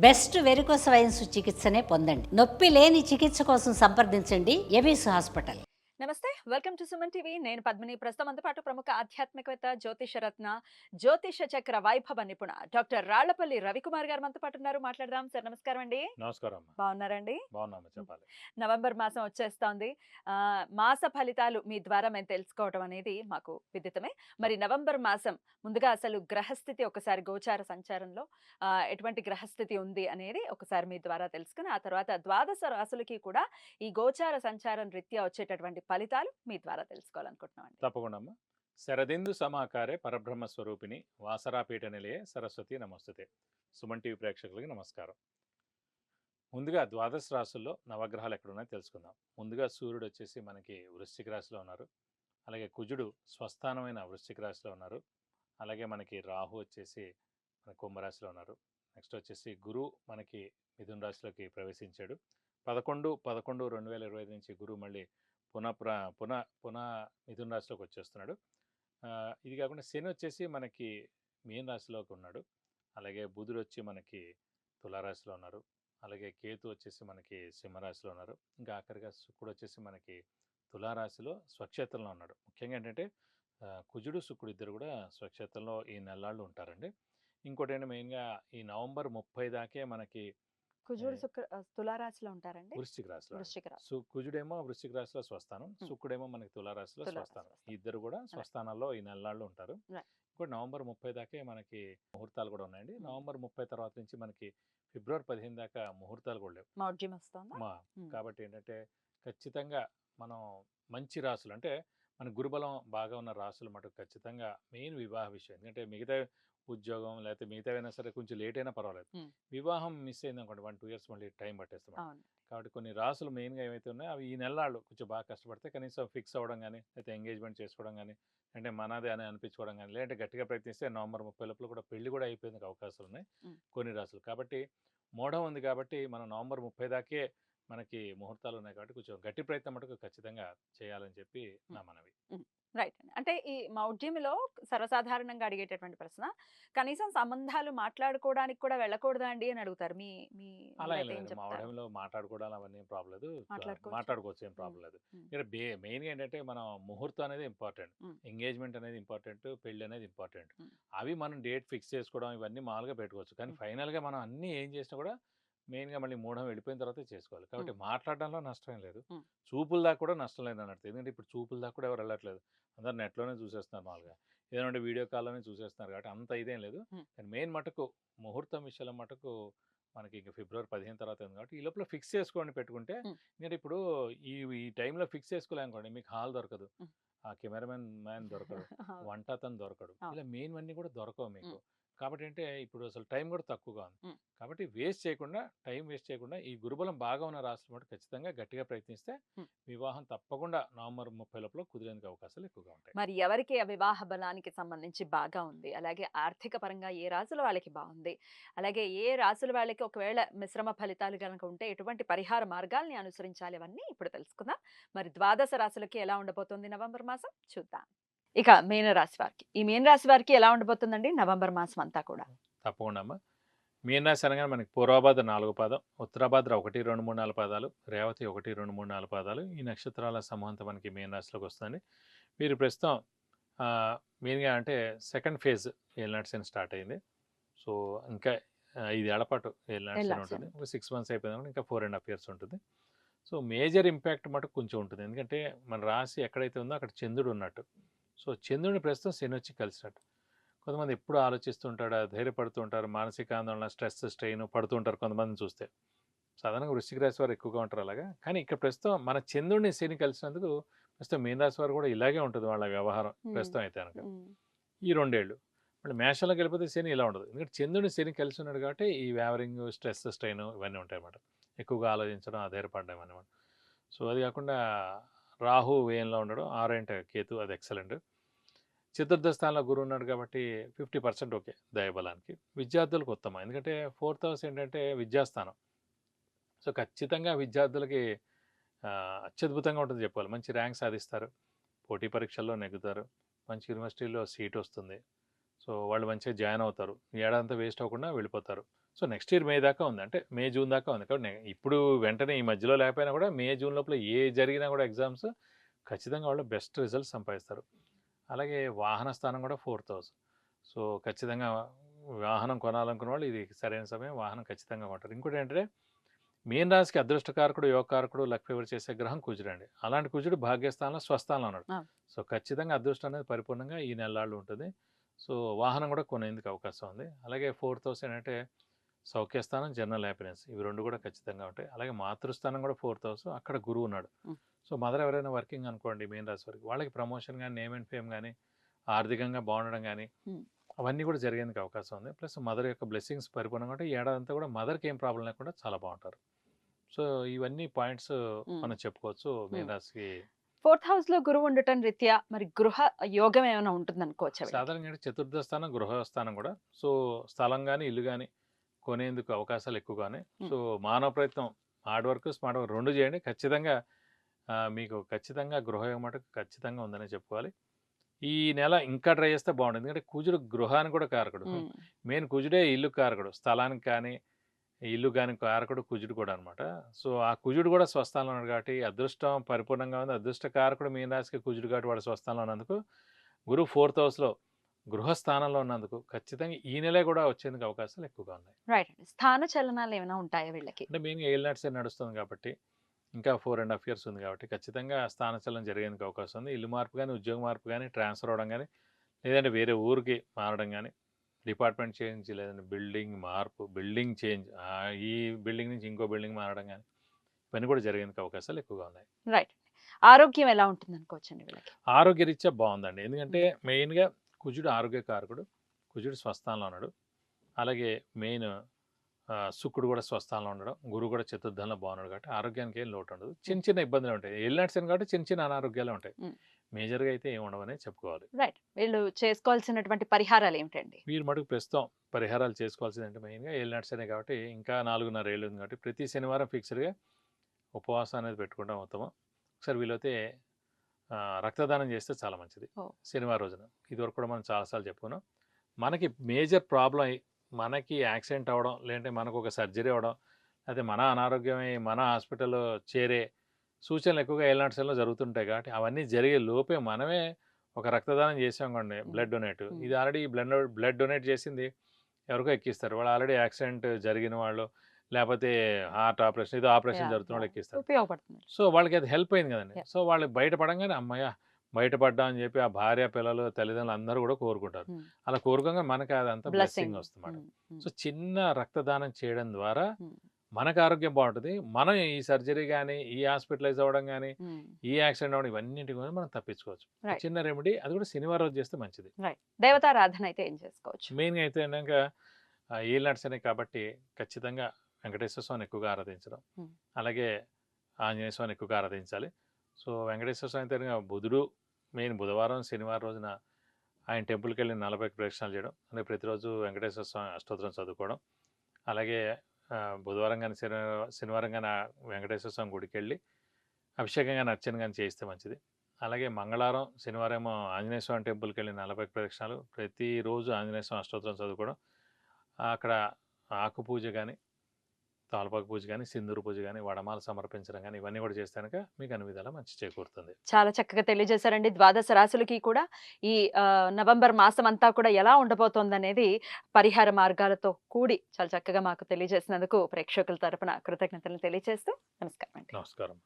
Best varicose wines చికిత్సనే పొందండి. నొప్పి లేని చికిత్స కోసం సంప్రదించండి. ఎబిస్ హాస్పిటల్. నమస్తే వెల్కమ్ టు సుమన్ టీవీ. నేను పద్మిని. ప్రస్తుతం పాటు ప్రముఖ ఆధ్యాత్మికవేత్త జ్యోతిష రత్న జ్యోతిష చక్ర వైభవ నిపుణ డాక్టర్ రాళ్ళపల్లి రవికుమార్ గారు మనతో పాటు ఉన్నారు. మాట్లాడదాం. సార్ నమస్కారం అండి. నమస్కారం బాగున్నారండి? బాగున్నామా చెప్పాలి. నవంబర్ మాసం వచ్చేస్తోంది. ఆ, మాస ఫలితాలు మీ ద్వారా మేము తెలుసుకోవడం అనేది మాకు విదితమే. మరి నవంబర్ మాసం ముందుగా అసలు గ్రహస్థితి ఒకసారి గోచార సంచారంలో ఎటువంటి గ్రహస్థితి ఉంది అనేది ఒకసారి మీ ద్వారా తెలుసుకుని ఆ తర్వాత ద్వాదశ రాసులకి కూడా ఈ గోచార సంచారం రీత్యా వచ్చేటటువంటి ఫలితాలు మీ ద్వారా తెలుసుకోవాలనుకుంటున్నాం అండి తప్పకుండా అమ్మా. శరదిందు సమాకారే పరబ్రహ్మ స్వరూపిణి వాసరాపీఠ నిలయే సరస్వతి నమస్తుతే. సుమన్ టీవీ ప్రేక్షకులకి నమస్కారం. ముందుగా ద్వాదశ రాశుల్లో నవగ్రహాలు ఎక్కడున్నాయో తెలుసుకుందాం. ముందుగా సూర్యుడు వచ్చేసి మనకి వృశ్చిక రాశిలో ఉన్నారు. అలాగే కుజుడు స్వస్థానమైన వృశ్చిక రాశిలో ఉన్నారు. అలాగే మనకి రాహు వచ్చేసి మన కుంభరాశిలో ఉన్నారు. నెక్స్ట్ వచ్చేసి గురు మనకి మిథున రాశిలోకి ప్రవేశించాడు. పదకొండు పదకొండు రెండు వేల ఇరవై ఐదు నుంచి గురువు మళ్ళీ పునః ప్ర పునః పునః మిథున రాశిలోకి వచ్చేస్తున్నాడు. ఇది కాకుండా శని వచ్చేసి మనకి మీన రాశిలోకి ఉన్నాడు. అలాగే బుధుడు వచ్చి మనకి తులారాశిలో ఉన్నారు. అలాగే కేతు వచ్చేసి మనకి సింహరాశిలో ఉన్నారు. ఇంకా ఆఖరిగా శుక్రుడు వచ్చేసి మనకి తులారాశిలో స్వక్షేత్రంలో ఉన్నాడు. ముఖ్యంగా ఏంటంటే కుజుడు శుక్రుడు ఇద్దరు కూడా స్వక్షేత్రంలో ఈ నెలలాళ్ళు ఉంటారండి. ఇంకోటి ఏంటి మెయిన్గా ఈ నవంబర్ ముప్పై దాకే మనకి కుజుడు. శుక్ర తులారాశిలో ఉంటారండి. వృశ్చిక రాశిలో వృశ్చిక రాశి. సు కుజుడేమో వృశ్చిక రాశిలో స్వస్థానం. శుక్రుడేమో మనకి తులారాశిలో తులారాశి స్వస్థానం. ఇద్దరు కూడా స్వస్థానాల్లో ఈ నెలలాళ్ళు ఉంటారు. ఇప్పుడు నవంబర్ ముప్పై దాకే మనకి ముహూర్తాలు కూడా ఉన్నాయండి. నవంబర్ ముప్పై తర్వాత నుంచి మనకి ఫిబ్రవరి పదిహేను దాకా ముహూర్తాలు కూడా లేవు. మా. కాబట్టి ఏంటంటే ఖచ్చితంగా మనం మంచి రాసులు అంటే మన గురుబలం బాగా ఉన్న రాసులు మటుకు ఖచ్చితంగా మెయిన్ వివాహ విషయం. ఎందుకంటే మిగతా ఉద్యోగం లేకపోతే మిగతా అయినా సరే కొంచెం లేట్ అయినా పర్వాలేదు. వివాహం మిస్ అయింది అనుకోండి వన్ టూ ఇయర్స్ మళ్ళీ టైం పట్టేస్తాం కాబట్టి కొన్ని రాసులు మెయిన్గా ఏవైతే ఉన్నాయో అవి ఈ నెలలు కొంచెం బాగా కష్టపడితే కనీసం ఫిక్స్ అవ్వడం కానీ లేకపోతే ఎంగేజ్మెంట్ చేసుకోవడం కానీ అంటే మనదే అని అనిపించుకోవడం కానీ లేదంటే గట్టిగా ప్రయత్నిస్తే నవంబర్ ముప్పై లోపల కూడా పెళ్ళి కూడా అయిపోయేందుకు అవకాశాలు ఉన్నాయి. కొన్ని రాసులు. కాబట్టి మోడం ఉంది కాబట్టి మనం నవంబర్ ముప్పై దాకే మనకి ముహూర్తాలు ఉన్నాయి కాబట్టి కొంచెం గట్టి ప్రయత్నం మటుకు ఖచ్చితంగా చేయాలని చెప్పి నా మనవి. రైట్ అండి అంటే ఈ మౌఢ్యంలో సర్వసాధారణంగా అడిగేటటువంటి ప్రశ్న కనీసం సంబంధాలు మాట్లాడుకోవడానికి కూడా వెళ్ళకూడదా అండి అని అడుగుతారు మీ మీ అలా ఏం మీరైతే ఏం లేదు మా చెప్తారు? అవడంలో మాట్లాడుకోవడాలు అవన్నీ ప్రాబ్లం లేదు మాట్లాడుకోవచ్చు. ఏం ప్రాబ్లం లేదు. ఇక్కడ బే మెయిన్గా ఏంటంటే మనం ముహూర్తం అనేది ఇంపార్టెంట్. ఎంగేజ్మెంట్ అనేది ఇంపార్టెంట్ పెళ్ళి అనేది ఇంపార్టెంట్. అవి మనం డేట్ ఫిక్స్ చేసుకోవడం ఇవన్నీ మామూలుగా పెట్టుకోవచ్చు కానీ. ఫైనల్గా మనం అన్నీ ఏం చేసినా కూడా మెయిన్గా మళ్ళీ మూఢం వెళ్ళిపోయిన తర్వాత చేసుకోవాలి కాబట్టి. మాట్లాడడంలో నష్టం లేదు. చూపుల దాకా కూడా నష్టం లేదు అన్నట్టు ఎందుకంటే ఇప్పుడు చూపుల దాకా కూడా ఎవరు వెళ్ళట్లేదు అందరు నెట్లోనే చూసేస్తున్నారు మామూలుగా ఏదంటే వీడియో కాల్లోనే చూసేస్తున్నారు కాబట్టి అంత ఇదేం లేదు. కానీ మెయిన్ మటుకు ముహూర్తం విషయంలో మటుకు మనకి ఇంకా ఫిబ్రవరి పదిహేను తర్వాత ఉంది కాబట్టి ఈ లోపల ఫిక్స్ చేసుకోండి పెట్టుకుంటే. ఎందుకంటే ఇప్పుడు ఈ ఈ టైంలో ఫిక్స్ చేసుకోలేనుకోండి మీకు హాల్ దొరకదు. ఆ కెమెరామెన్ మ్యాన్ దొరకడు. వంట అతను దొరకడు. ఇలా మెయిన్ అన్నీ కూడా దొరకవు మీకు. కాబట్టి అంటే ఇప్పుడు అసలు టైం కూడా తక్కువగా ఉంది. కాబట్టి వేస్ట్ చేయకుండా టైం వేస్ట్ చేయకుండా ఈ గురుబలం బాగా ఉన్న రాష్ట్రం మటు ఖచ్చితంగా గట్టిగా ప్రయత్నిస్తే. వివాహం తప్పకుండా నవంబర్ ముప్పై లోపల కుదిరేందుకు అవకాశాలు ఎక్కువగా ఉంటాయి. మరి ఎవరికి ఆ వివాహ బలానికి సంబంధించి బాగా ఉంది? అలాగే ఆర్థిక పరంగా ఏ రాసుల వాళ్ళకి బాగుంది? అలాగే ఏ రాసుల వాళ్ళకి ఒకవేళ మిశ్రమ ఫలితాలు కనుక ఉంటే ఎటువంటి పరిహార మార్గాల్ని అనుసరించాలి? అవన్నీ ఇప్పుడు తెలుసుకుందాం. మరి ద్వాదశ రాశులకి ఎలా ఉండబోతుంది నవంబర్ మాసం? చూద్దాం. ఇక మీన రాశి వారికి. ఈ మీన రాశి వారికి ఎలా ఉండబోతుందండి? నవంబర్ మాసం అంతా కూడా. తప్పకుండా అమ్మా. మీనరాశి అనగానే మనకి పూర్వభాద్ర నాలుగు పాదం ఉత్తరాభాద్ర ఒకటి రెండు మూడు నాలుగు పాదాలు రేవతి ఒకటి రెండు మూడు నాలుగు పాదాలు ఈ నక్షత్రాల సమూహంతో మనకి మీనరాశిలోకి వస్తుంది. వీరు ప్రస్తుతం మెయిన్గా అంటే సెకండ్ ఫేజ్ ఏలినాటి శని స్టార్ట్ అయింది. సో ఇంకా ఐదేళ్ళ పాటు ఏలినాటి శని ఏలినాటి ఉంటుంది. ఒక సిక్స్ మంత్స్ అయిపోయింది ఇంకా ఫోర్ అండ్ హాఫ్ ఇయర్స్ ఉంటుంది. సో మేజర్ ఇంపాక్ట్ మటుకు కొంచెం ఉంటుంది. ఎందుకంటే మన రాశి ఎక్కడైతే ఉందో అక్కడ చంద్రుడు ఉన్నట్టు. సో చంద్రుడిని ప్రస్తుతం శని వచ్చి కలిసినట్టు. కొంతమంది ఎప్పుడు ఆలోచిస్తుంటాడు ధైర్యపడుతూ ఉంటారు మానసిక ఆందోళన స్ట్రెస్ స్ట్రెయిన్ పడుతూ ఉంటారు కొంతమందిని చూస్తే. సాధారణంగా వృశ్చిక రాశి వారు ఎక్కువగా ఉంటారు అలాగా. కానీ ఇక్కడ ప్రస్తుతం మన చంద్రుడిని శని కలిసినందుకు ప్రస్తుతం మీన రాశి వారు కూడా ఇలాగే ఉంటుంది వాళ్ళ వ్యవహారం. ప్రస్తుతం అయితే కనుక ఈ రెండేళ్ళు. మళ్ళీ మేషంలోకి వెళ్ళిపోతే శని ఇలా ఉండదు. ఎందుకంటే చంద్రుడిని శని కలిసి ఉన్నాడు కాబట్టి ఈ వ్యావరింగ్ స్ట్రెస్ స్ట్రెయిన్ ఇవన్నీ ఉంటాయి అన్నమాట ఎక్కువగా ఆలోచించడం ఆధారపడడం అనమాట సో అది కాకుండా రాహు వేయంలో ఉండడం ఆరేంట కేతు అది ఎక్సలెంట్. చతుర్థ స్థానంలో గురువు ఉన్నాడు కాబట్టి ఫిఫ్టీ పర్సెంట్ ఓకే దయబలానికి విద్యార్థులకు ఉత్తమం. ఎందుకంటే ఫోర్త్ హౌస్ ఏంటంటే విద్యాస్థానం. సో ఖచ్చితంగా విద్యార్థులకి అత్యద్భుతంగా ఉంటుంది చెప్పాలి. మంచి ర్యాంక్ సాధిస్తారు. పోటీ పరీక్షల్లో నెగ్గుతారు. మంచి యూనివర్సిటీలో సీట్ వస్తుంది. సో వాళ్ళు మంచిగా జాయిన్ అవుతారు. ఏడాదంతా వేస్ట్ అవ్వకుండా వెళ్ళిపోతారు. సో నెక్స్ట్ ఇయర్ మే దాకా ఉంది. అంటే మే జూన్ దాకా ఉంది. కాబట్టి నే- ఇప్పుడు వెంటనే ఈ మధ్యలో లేకపోయినా కూడా మే జూన్ లోపల ఏ జరిగినా కూడా ఎగ్జామ్స్ ఖచ్చితంగా వాళ్ళు బెస్ట్ రిజల్ట్స్ సంపాదిస్తారు. అలాగే వాహన స్థానం కూడా ఫోర్ థౌసండ్ సో ఖచ్చితంగా వాహనం కొనాలనుకున్న వాళ్ళు ఇది సరైన సమయం. వాహనం ఖచ్చితంగా కొంటారు. ఇంకోటి ఏంటంటే మీన రాశికి అదృష్టకారకుడు యోగకారకుడు లక్ ఫేవర్ చేసే గ్రహం కుజుడు అండి. అలాంటి కుజుడు భాగ్యస్థానంలో స్వస్థానంలో ఉన్నాడు. సో ఖచ్చితంగా అదృష్టం అనేది పరిపూర్ణంగా ఈ నెలలాళ్ళు ఉంటుంది. సో వాహనం కూడా కొనేందుకు అవకాశం ఉంది. అలాగే ఫోర్ థౌసండ్ అంటే సౌఖ్యస్థానం జనరల్ హ్యాపీనెస్. ఇవి రెండు కూడా ఖచ్చితంగా ఉంటాయి. అలాగే మాతృస్థానం కూడా ఫోర్ థౌసండ్. అక్కడ గురువు ఉన్నాడు. సో మదర్ ఎవరైనా వర్కింగ్ అనుకోండి మెయిన్ రాశి వారికి వాళ్ళకి ప్రమోషన్ కానీ నేమ్ అండ్ ఫేమ్ కానీ ఆర్థికంగా బాగుండడం కానీ. అవన్నీ కూడా జరిగేందుకు అవకాశం ఉంది. ప్లస్ మదర్ యొక్క బ్లెస్సింగ్స్ పరిపూర్ణంగా ఉంటే ఈ ఏడాది అంతా కూడా మదర్కి ఏం ప్రాబ్లం లేకుండా చాలా బాగుంటారు. సో ఇవన్నీ పాయింట్స్. మనం చెప్పుకోవచ్చు మెయిన్ మ్. రాశికి. ఫోర్త్ హౌస్లో గురువు ఉండటం రీత్యా మరి గృహ యోగం ఏమైనా ఉంటుంది అనుకోవచ్చు సాధారణంగా చతుర్థ స్థానం గృహస్థానం కూడా. సో స్థలం కానీ ఇల్లు కానీ కొనేందుకు అవకాశాలు ఎక్కువగానే. సో మానవ ప్రయత్నం హార్డ్ వర్క్ స్మార్ట్ వర్క్ రెండు చేయండి. ఖచ్చితంగా మీకు ఖచ్చితంగా గృహయోగం మటుకు ఖచ్చితంగా ఉందని చెప్పుకోవాలి. ఈ నెల ఇంకా ట్రై చేస్తే బాగుంటుంది ఎందుకంటే కుజుడు గృహానికి కూడా కారకుడు. మెయిన్ కుజుడే ఇల్లు కారకుడు. స్థలానికి కానీ ఇల్లు కానీ కారకుడు కుజుడు కూడా అనమాట సో ఆ కుజుడు కూడా స్వస్థానంలో ఉన్నాడు కాబట్టి అదృష్టం పరిపూర్ణంగా ఉంది. అదృష్ట కారకుడు మీన రాశికి కుజుడు కాబట్టి వాడు స్వస్థానంలో ఉన్నందుకు గురువు ఫోర్త్ హౌస్లో గృహస్థానంలో ఉన్నందుకు ఖచ్చితంగా ఈ నెలే కూడా వచ్చేందుకు అవకాశాలు ఎక్కువగా ఉన్నాయి. రైట్ అండి. స్థాన చలనాలు ఏమైనా ఉంటాయా వీళ్ళకి? అంటే మెయిన్గా ఏల్ నట్స్ నడుస్తుంది కాబట్టి ఇంకా ఫోర్ అండ్ హాఫ్ ఇయర్స్ ఉంది కాబట్టి ఖచ్చితంగా స్థానచలనం జరిగేందుకు అవకాశం ఉంది. ఇల్లు మార్పు కానీ ఉద్యోగ మార్పు కానీ ట్రాన్స్ఫర్ అవ్వడం కానీ లేదంటే వేరే ఊరికి మారడం కానీ డిపార్ట్మెంట్ చేంజ్ లేదంటే బిల్డింగ్ మార్పు బిల్డింగ్ చేంజ్ ఈ బిల్డింగ్ నుంచి ఇంకో బిల్డింగ్ మారడం కానీ ఇవన్నీ కూడా జరిగేందుకు అవకాశాలు ఎక్కువగా ఉన్నాయి. రైట్ ఆరోగ్యం ఎలా ఉంటుంది అనుకోవచ్చు అండి వీళ్ళకి? ఆరోగ్యరీత్యా బాగుందండి. ఎందుకంటే మెయిన్గా కుజుడు ఆరోగ్యకారకుడు కుజుడు స్వస్థానంలో ఉన్నాడు. అలాగే మెయిన్ శుక్రుడు కూడా స్వస్థానంలో ఉండడం గురువు కూడా చతుర్థంలో బాగున్నాడు కాబట్టి ఆరోగ్యానికి ఏం లోటు ఉండదు. చిన్న చిన్న ఇబ్బందులు ఉంటాయి. వెళ్ళినట్టు కాబట్టి చిన్న చిన్న అనారోగ్యాలు ఉంటాయి. మేజర్గా అయితే ఏం ఉండవనే చెప్పుకోవాలి. రైట్. వీళ్ళు చేసుకోవాల్సినటువంటి పరిహారాలు ఏమిటండి? వీరు మటుకు ప్రస్తుతం పరిహారాలు చేసుకోవాల్సింది అంటే మెయిన్గా ఏలినట్స్ అనే కాబట్టి ఇంకా నాలుగున్నర ఏళ్ళు ఉంది కాబట్టి ప్రతి శనివారం ఫిక్స్డ్గా ఉపవాసం అనేది పెట్టుకుంటాం ఉత్తమం ఒకసారి వీలైతే రక్తదానం చేస్తే చాలా మంచిది. శనివారం రోజున. ఇదివరకు కూడా మనం చాలాసార్లు చెప్పుకున్నాం. మనకి మేజర్ ప్రాబ్లం అయ్యి మనకి యాక్సిడెంట్ అవ్వడం లేదంటే మనకు ఒక సర్జరీ అవ్వడం అయితే మన అనారోగ్యమై మన హాస్పిటల్లో చేరే సూచనలు ఎక్కువగా ఏలినాట్స్లో జరుగుతుంటాయి కాబట్టి అవన్నీ జరిగే లోపే మనమే ఒక రక్తదానం చేసాం కొండి బ్లడ్ డొనేట్. ఇది ఆల్రెడీ బ్లడ్ బ్లడ్ డొనేట్ చేసింది ఎవరికో ఎక్కిస్తారు. వాళ్ళు ఆల్రెడీ యాక్సిడెంట్ జరిగిన వాళ్ళు లేకపోతే హార్ట్ ఆపరేషన్ ఇది ఆపరేషన్ జరుగుతున్న. ఎక్కిస్తారు ఉపయోగపడుతుంది సో వాళ్ళకి అది హెల్ప్ అయింది కదండి. సో వాళ్ళు బయటపడంగానే అమ్మయ్య బయటపడ్డా అని చెప్పి ఆ భార్య పిల్లలు తల్లిదండ్రులు అందరూ కూడా కోరుకుంటారు. అలా కోరుకోగా మనకి అదంతా బ్లెస్సింగ్. బ్లెస్సింగ్ వస్తుంది సో చిన్న రక్తదానం చేయడం ద్వారా. మనకు ఆరోగ్యం బాగుంటుంది. మనం ఈ సర్జరీ కానీ ఈ హాస్పిటలైజ్ అవ్వడం కానీ ఈ యాక్సిడెంట్ అవ్వడం ఇవన్నింటి కూడా మనం తప్పించుకోవచ్చు. చిన్న రెమెడీ అది కూడా శనివారం రోజు చేస్తే మంచిది. దేవతారాధన అయితే ఏం చేసుకోవచ్చు? మెయిన్గా అయితే ఏంటంటే నట్స్ అనే కాబట్టి ఖచ్చితంగా వెంకటేశ్వర స్వామిని ఎక్కువగా ఆరాధించడం. అలాగే ఆంజనేయ స్వామిని ఎక్కువగా ఆరాధించాలి. సో వెంకటేశ్వర స్వామి కనుక బుధుడు మెయిన్ బుధవారం శనివారం రోజున ఆయన టెంపుల్కి వెళ్ళి నలభై ప్రదక్షిణాలు చేయడం. అంటే ప్రతిరోజు వెంకటేశ్వర స్వామి అష్టోత్తరం చదువుకోవడం. అలాగే బుధవారం కానీ శనివారం శనివారం కానీ వెంకటేశ్వర స్వామి గుడికి వెళ్ళి అభిషేకం కానీ అర్చన కానీ చేయిస్తే మంచిది. అలాగే మంగళవారం శనివారం ఏమో ఆంజనేయ స్వామి టెంపుల్కి వెళ్ళి నలభై ప్రదక్షిణాలు. ప్రతిరోజు ఆంజనేయ స్వామి అష్టోత్తరం చదువుకోవడం. అక్కడ ఆకు పూజ కానీ తాలపాకు పూజ కానీ సింధూరు పూజ కానీ వడమాల సమర్పించడం కానీ ఇవన్నీ కూడా చేస్తే కనుక మీకు అన్ని విధాలా మంచి చేకూరుతుంది. చాలా చక్కగా తెలియజేశారండి. ద్వాదశ రాశులకి కూడా ఈ నవంబర్ మాసం అంతా కూడా ఎలా ఉండబోతోంది అనేది పరిహార మార్గాలతో కూడి చాలా చక్కగా మాకు తెలియజేసినందుకు ప్రేక్షకుల తరపున కృతజ్ఞతలు తెలియజేస్తూ నమస్కారం నమస్కారం.